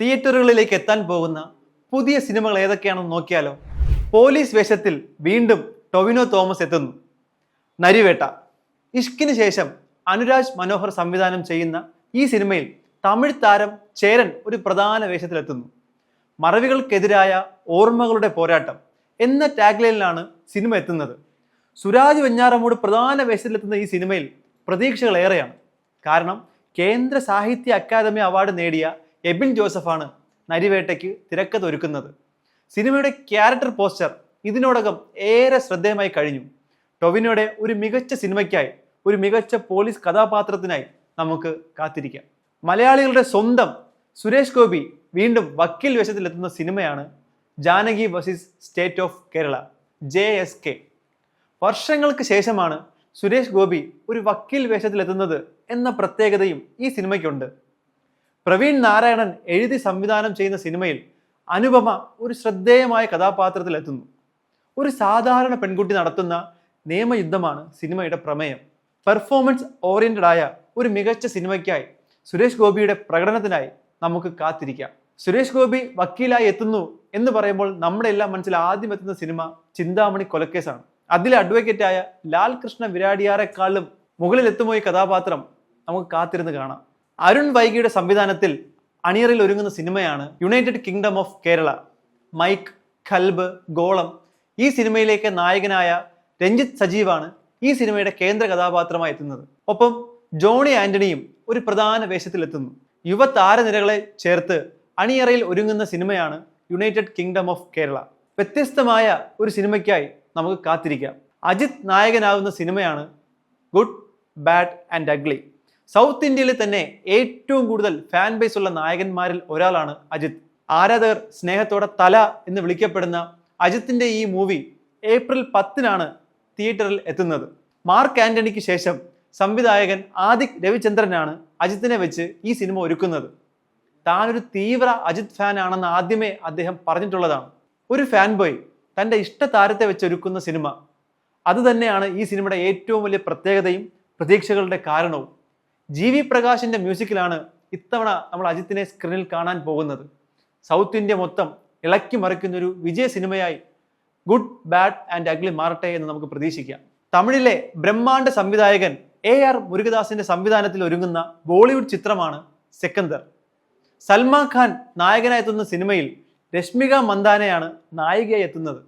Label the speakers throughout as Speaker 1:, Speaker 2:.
Speaker 1: തിയേറ്ററുകളിലേക്ക് എത്താൻ പോകുന്ന പുതിയ സിനിമകൾ ഏതൊക്കെയാണെന്ന് നോക്കിയാലോ പോലീസ് വേഷത്തിൽ വീണ്ടും ടൊവിനോ തോമസ് എത്തുന്നു. നരിവേട്ട ഇഷ്കിന് ശേഷം അനുരാജ് മനോഹർ സംവിധാനം ചെയ്യുന്ന ഈ സിനിമയിൽ തമിഴ് താരം ചേരൻ ഒരു പ്രധാന വേഷത്തിലെത്തുന്നു. മറവികൾക്കെതിരായ ഓർമ്മകളുടെ പോരാട്ടം എന്ന ടാഗ്ലൈനിലാണ് സിനിമ എത്തുന്നത്. സുരാജ് വെഞ്ഞാറമൂട് പ്രധാന വേഷത്തിലെത്തുന്ന ഈ സിനിമയിൽ പ്രതീക്ഷകൾ ഏറെയാണ് കാരണം കേന്ദ്ര സാഹിത്യ അക്കാദമി അവാർഡ് നേടിയ എബിൻ ജോസഫാണ് നരിവേട്ടയ്ക്ക് തിരക്കഥ ഒരുക്കുന്നത്. സിനിമയുടെ ക്യാരക്ടർ പോസ്റ്റർ ഇതിനോടകം ഏറെ ശ്രദ്ധേയമായി കഴിഞ്ഞു. ടൊവിനോയുടെ ഒരു മികച്ച സിനിമയ്ക്കായി ഒരു മികച്ച പോലീസ് കഥാപാത്രത്തിനായി നമുക്ക് കാത്തിരിക്കാം. മലയാളികളുടെ സ്വന്തം സുരേഷ് ഗോപി വീണ്ടും വക്കീൽ വേഷത്തിലെത്തുന്ന സിനിമയാണ് Janaki വസിസ് state of Kerala J S K വർഷങ്ങൾക്ക് ശേഷമാണ് സുരേഷ് ഗോപി ഒരു വക്കീൽ വേഷത്തിലെത്തുന്നത് എന്ന പ്രത്യേകതയും ഈ സിനിമയ്ക്കുണ്ട്. പ്രവീൺ നാരായണൻ എഴുതി സംവിധാനം ചെയ്യുന്ന സിനിമയിൽ അനുപമ ഒരു ശ്രദ്ധേയമായ കഥാപാത്രത്തിലെത്തുന്നു ഒരു സാധാരണ പെൺകുട്ടി നടത്തുന്ന നിയമയുദ്ധമാണ് സിനിമയുടെ പ്രമേയം. പെർഫോമൻസ് ഓറിയന്റഡ് ആയ ഒരു മികച്ച സിനിമയ്ക്കായി സുരേഷ് ഗോപിയുടെ പ്രകടനത്തിനായി നമുക്ക് കാത്തിരിക്കാം. സുരേഷ് ഗോപി വക്കീലായി എത്തുന്നു എന്ന് പറയുമ്പോൾ നമ്മുടെ എല്ലാം മനസ്സിൽ ആദ്യം എത്തുന്ന സിനിമ ചിന്താമണി കൊലക്കേസാണ്. അതിലെ അഡ്വക്കേറ്റായ ലാൽ കൃഷ്ണ വിരാടിയാരെക്കാളും മുകളിലെത്തുമോ ഈ കഥാപാത്രം നമുക്ക് കാത്തിരുന്ന് കാണാം. അരുൺ വൈകിയുടെ സംവിധാനത്തിൽ അണിയറിൽ ഒരുങ്ങുന്ന സിനിമയാണ് united kingdom of Kerala Mike Khalb Golam ഈ സിനിമയിലേക്ക് നായകനായ രഞ്ജിത്ത് സജീവാണ് ഈ സിനിമയുടെ കേന്ദ്ര കഥാപാത്രമായി എത്തുന്നത്. ഒപ്പം ജോണി ആന്റണിയും ഒരു പ്രധാന വേഷത്തിലെത്തുന്നു. യുവ താരനിരകളെ ചേർത്ത് അണിയറയിൽ ഒരുങ്ങുന്ന സിനിമയാണ് യുണൈറ്റഡ് കിങ്ഡം ഓഫ് കേരള വ്യത്യസ്തമായ ഒരു സിനിമയ്ക്കായി നമുക്ക് കാത്തിരിക്കാം. അജിത് നായകനാകുന്ന സിനിമയാണ് good bad and ugly south ഇന്ത്യയിൽ തന്നെ ഏറ്റവും കൂടുതൽ ഫാൻ ബേസ് ഉള്ള നായകന്മാരിൽ ഒരാളാണ് അജിത്. ആരാധകർ സ്നേഹത്തോടെ തല എന്ന് വിളിക്കപ്പെടുന്ന അജിത്തിന്റെ ഈ മൂവി ഏപ്രിൽ പത്തിനാണ് തിയേറ്ററിൽ എത്തുന്നത്. മാർക്ക് ആന്റണിക്ക് ശേഷം സംവിധായകൻ ആദിക് രവിചന്ദ്രനാണ് അജിത്തിനെ വെച്ച് ഈ സിനിമ ഒരുക്കുന്നത്. താനൊരു തീവ്ര അജിത് ഫാൻ ആണെന്ന് ആദ്യമേ അദ്ദേഹം പറഞ്ഞിട്ടുള്ളതാണ്. ഒരു ഫാൻ ബോയ് തന്റെ ഇഷ്ട താരത്തെ വെച്ച് ഒരുക്കുന്ന സിനിമ. അതുതന്നെയാണ് ഈ സിനിമയുടെ ഏറ്റവും വലിയ പ്രത്യേകതയും പ്രതീക്ഷകളുടെ കാരണവും. ജി വി പ്രകാശിന്റെ മ്യൂസിക്കിലാണ് ഇത്തവണ നമ്മൾ അജിത്തിനെ സ്ക്രീനിൽ കാണാൻ പോകുന്നത്. സൗത്ത് ഇന്ത്യ മൊത്തം ഇളക്കി മറിക്കുന്ന ഒരു വിജയ സിനിമയായി ഗുഡ് ബാഡ് ആൻഡ് അഗ്ലി മാറട്ടെ എന്ന് നമുക്ക് പ്രതീക്ഷിക്കാം. തമിഴിലെ ബ്രഹ്മാണ്ഡ സംവിധായകൻ എ ആർ മുരുകദാസിന്റെ സംവിധാനത്തിൽ ഒരുങ്ങുന്ന ബോളിവുഡ് ചിത്രമാണ് സെക്കന്ദർ. സൽമാൻ ഖാൻ നായകനായി എത്തുന്ന സിനിമയിൽ രശ്മിക മന്ദാനയാണ് നായികയായി എത്തുന്നത്.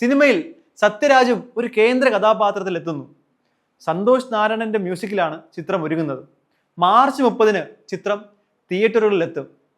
Speaker 1: സിനിമയിൽ സത്യരാജും ഒരു കേന്ദ്ര കഥാപാത്രത്തിൽ എത്തുന്നു. സന്തോഷ് നാരായണന്റെ മ്യൂസിക്കിലാണ് ചിത്രം ഒരുങ്ങുന്നത്. മാർച്ച് മുപ്പതിന് ചിത്രം തിയേറ്ററുകളിലെത്തും